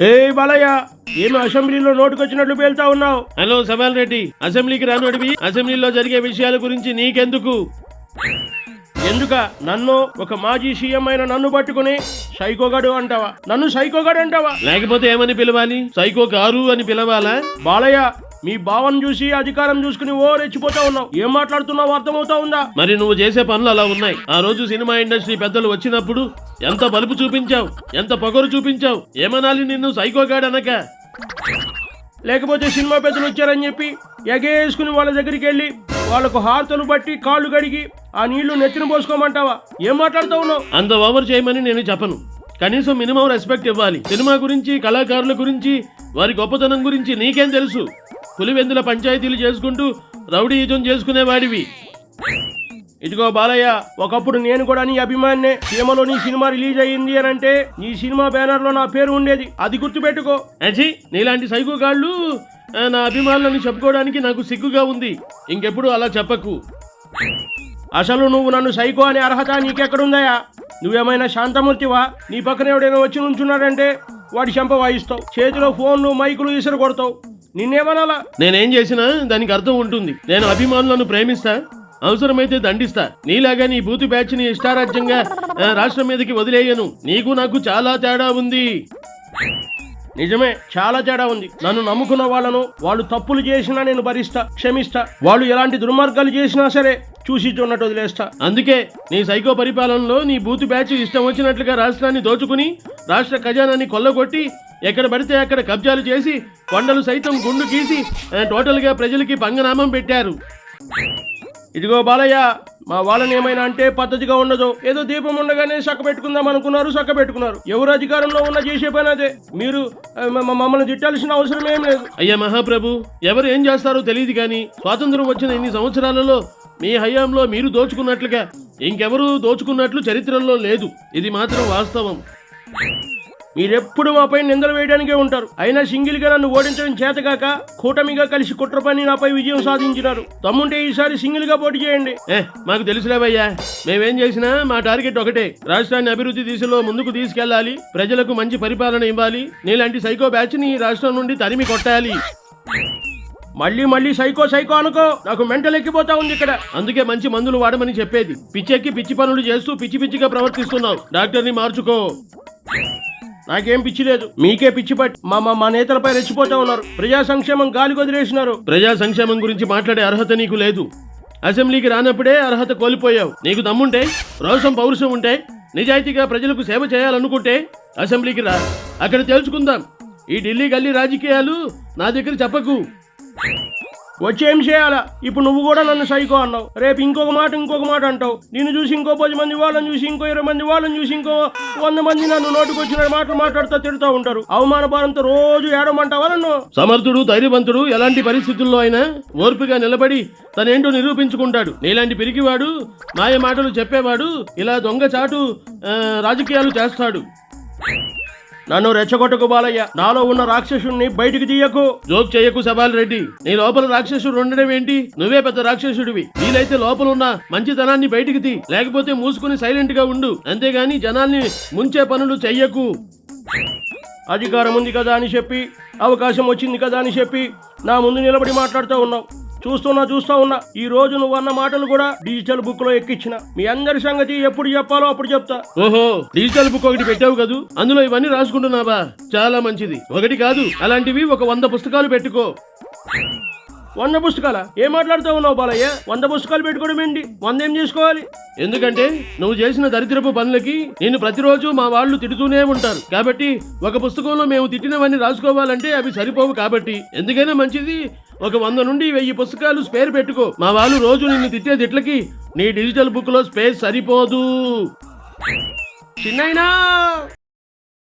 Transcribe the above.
ఏ బాలయ్య ఏమి అసెంబ్లీలో నోటుకొచ్చినట్లు పేలుతా ఉన్నావు? హలో సవాల్ రెడ్డి అసెంబ్లీకి రానోడివి అసెంబ్లీలో జరిగే విషయాల గురించి నీకెందుకు? ఎందుక? నన్ను ఒక మాజీ సీఎం అయిన నన్ను పట్టుకుని సైకోగాడు అంటావా? నన్ను సైకోగాడు అంటావా? లేకపోతే ఏమని పిలవాలి? సైకో కారు అని పిలవాలా? బాలయ్య మీ భావం చూసి అధికారం చూసుకుని ఓ రెచ్చిపోతా ఉన్నావు. ఏం మాట్లాడుతున్నావు? అర్థమవుతా ఉందా? మరి నువ్వు చేసే పనులు అలా ఉన్నాయి. ఆ రోజు సినిమా ఇండస్ట్రీ పెద్దలు వచ్చినప్పుడు ఎంత బలుపు చూపించావు? ఎంత పొగరు చూపించావు? ఏమనాలి నిన్ను సైకోగాడనక లేకపోతే సినిమా పెద్దలు వచ్చారని చెప్పి ఎగేసుకుని వాళ్ళ దగ్గరికి వెళ్ళి వాళ్ళకు హారతలు బట్టి కాళ్ళు కడిగి ఆ నీళ్ళు నెత్తిన పోసుకోమంటావా? ఏం మాట్లాడుతూ ఉన్నావు? అంత ఓవర్ చేయమని నేను చెప్పను. కనీసం మినిమం రెస్పెక్ట్ ఇవ్వాలి. సినిమా గురించి కళాకారుల గురించి వారి గొప్పతనం గురించి నీకేం తెలుసు? పులివెందుల పంచాయతీలు చేసుకుంటూ రౌడీయుజం చేసుకునేవాడివి. ఇదిగో బాలయ్య ఒకప్పుడు నేను కూడా నీ అభిమాన్నే. సీమలో నీ సినిమా రిలీజ్ అయ్యింది అని అంటే నీ సినిమా బ్యానర్లో నా పేరు ఉండేది. అది గుర్తుపెట్టుకో. అజీ నీలాంటి సైకోగాళ్ళు నా అభిమానులను చెప్పుకోవడానికి నాకు సిగ్గుగా ఉంది. ఇంకెప్పుడు అలా చెప్పకు. అసలు నువ్వు నన్ను సైకో అనే అర్హత నీకెక్కడుందయా నువ్వేమైనా శాంతమూర్తివా? నీ పక్కన ఎవడైనా వచ్చి నుంచున్నాడంటే వాడి చెంప వాయిస్తావు. చేతిలో ఫోన్లు మైకులు ఇసురు కొడతావు నిన్నేమనాలా? నేనేం చేసినా దానికి అర్థం ఉంటుంది. నేను అభిమానులను ప్రేమిస్తా అవసరమైతే దండిస్తా. నీలాగా నీ బూతు బ్యాచ్ని ఇష్టారాజ్యంగా రాష్ట్రం మీదకి వదిలేయను. నీకు నాకు చాలా తేడా ఉంది. నిజమే చాలా తేడా ఉంది. నన్ను నమ్ముకున్న వాళ్ళను వాళ్ళు తప్పులు చేసినా నేను భరిస్తా క్షమిస్తా. వాళ్ళు ఎలాంటి దుర్మార్గాలు చేసినా సరే చూసి చూడనట్టు వదిలేస్తా. అందుకే నీ సైకో పరిపాలనలో నీ బూతు బ్యాచ్ ఇష్టం వచ్చినట్లుగా రాష్ట్రాన్ని దోచుకుని రాష్ట్ర ఖజానాన్ని కొల్లగొట్టి ఎక్కడ పడితే అక్కడ కబ్జాలు చేసి కొండలు సైతం గుండు గీసి టోటల్గా ప్రజలకి పంగనామం పెట్టారు. ఇదిగో బాలయ్య మా వాళ్ళని ఏమైనా అంటే పద్ధతిగా ఉండదు. ఏదో దీపం ఉండగానే చక్క పెట్టుకుందాం అనుకున్నారు చక్క పెట్టుకున్నారు. ఎవరు అధికారంలో ఉన్న చేసే పని అదే. మీరు మ- మ- మమ్మల్ని తిట్టాల్సిన అవసరం ఏం లేదు. అయ్యా మహాప్రభు ఎవరు ఏం చేస్తారో తెలియదు కానీ స్వాతంత్రం వచ్చిన ఇన్ని సంవత్సరాలలో మీ హయాంలో మీరు దోచుకున్నట్లుగా ఇంకెవరూ దోచుకున్నట్లు చరిత్రలో లేదు. ఇది మాత్రం వాస్తవం. మీరెప్పుడు మాపై నిందలు వేయడానికే ఉంటారు. అయినా సింగిల్గా నన్ను ఓడించడం చేతగాక కూటమిగా కలిసి కుట్ర పని నాపై విజయం సాధించినారు. తమ్ముంటే ఈసారి సింగిల్గా పోటీ చేయండి. ఏ మాకు తెలుసులేవయ్యా. మేమేం చేసినా మా టార్గెట్ ఒకటే. రాష్ట్రాన్ని అభివృద్ధి దిశలో ముందుకు తీసుకెళ్ళాలి ప్రజలకు మంచి పరిపాలన ఇవ్వాలి నీలాంటి సైకో బ్యాచ్ని రాష్ట్రం నుండి తరిమి కొట్టాలి మళ్ళీ మళ్ళీ సైకో సైకో అనుకో. నాకు మెంటల్ ఎక్కిపోతా ఉంది ఇక్కడ. అందుకే మంచి మందులు వాడమని చెప్పేది. పిచ్చెక్కి పిచ్చి పనులు చేస్తూ పిచ్చి పిచ్చిగా ప్రవర్తిస్తున్నావు. డాక్టర్ని మార్చుకో. నాకేం పిచ్చి లేదు. మీకే పిచ్చి పట్టి మా మా మా నేతలపై రెచ్చిపోతా ఉన్నారు. ప్రజా సంక్షేమం గాలి వదిలేసినారు ప్రజా సంక్షేమం గురించి మాట్లాడే అర్హత నీకు లేదు. అసెంబ్లీకి రానప్పుడే అర్హత కోల్పోయావు. నీకు దమ్ముంటే రోషం పౌరుషం ఉంటే నిజాయితీగా ప్రజలకు సేవ చేయాలనుకుంటే అసెంబ్లీకి రా. అక్కడ తెలుసుకుందాం ఈ ఢిల్లీ గల్లీ రాజకీయాలు నా దగ్గర చెప్పకు. వచ్చేం చేయాలా? ఇప్పుడు నువ్వు కూడా నన్ను సైకో అన్నావు. రేపు ఇంకొక మాట ఇంకొక మాట అంటావు. నిన్ను చూసి ఇంకో పది మంది వాళ్ళని చూసి ఇంకో ఇరవై మంది వాళ్ళని చూసి ఇంకో వంద మంది నన్ను నోటికి వచ్చిన మాటలు మాట్లాడుతూ తిడుతూ ఉంటారు. అవమాన భారంతో రోజు ఏడమంటావా నన్ను? సమర్థుడు ధైర్యవంతుడు ఎలాంటి పరిస్థితుల్లో అయినా ఓర్పుగా నిలబడి తనేంటో నిరూపించుకుంటాడు. నీలాంటి పిరికివాడు మాయ మాటలు చెప్పేవాడు ఇలా దొంగ చాటు రాజకీయాలు చేస్తాడు. నన్ను రెచ్చగొట్టకు బాలయ్య. నాలో ఉన్న రాక్షసుడిని బయటికి తీయకు. జోక్ చేయకు సవాల్ రెడ్డి. నీ లోపల రాక్షసుడు ఉండడం ఏంటి? నువ్వే పెద్ద రాక్షసుడివి. వీలైతే లోపల ఉన్న మంచితనాన్ని బయటికి తీ. లేకపోతే మూసుకుని సైలెంట్గా ఉండు. అంతేగాని జనాల్ని ముంచే పనులు చెయ్యకు. అధికారం ఉంది కదా అని చెప్పి అవకాశం వచ్చింది కదా అని చెప్పి నా ముందు నిలబడి మాట్లాడుతూ ఉన్నావు. చూస్తున్నా చూస్తా ఉన్నా ఈ రోజు నువ్వు అన్న మాటలు కూడా డిజిటల్ బుక్లో ఎక్కించిన మీ అందరి సంగతి ఎప్పుడు చెప్పాలో అప్పుడు చెప్తా. ఓహో డిజిటల్ బుక్ ఒకటి పెట్టావు కదూ? అందులో ఇవన్నీ రాసుకుంటున్నావా చాలా మంచిది. ఒకటి కాదు అలాంటివి ఒక వంద పుస్తకాలు పెట్టుకో. వంద పుస్తకాల? ఏం మాట్లాడుతూ ఉన్నావు బాలయ్య? వంద పుస్తకాలు పెట్టుకోవడం ఏంటి? వంద ఏం చేసుకోవాలి? ఎందుకంటే నువ్వు చేసిన దరిద్రపు పనులకి నేను ప్రతిరోజు మా వాళ్ళు తిడుతూనే ఉంటారు. కాబట్టి ఒక పుస్తకంలో మేము తిట్టినవన్నీ రాసుకోవాలంటే అవి సరిపోవు కాబట్టి. ఎందుకైనా మంచిది ఒక వంద నుండి వెయ్యి పుస్తకాలు స్పేర్ పెట్టుకో. మా వాళ్ళు రోజు నిన్ను తిట్టే తిట్లకి నీ డిజిటల్ బుక్లో స్పేస్ సరిపోదు. చిన్నైనా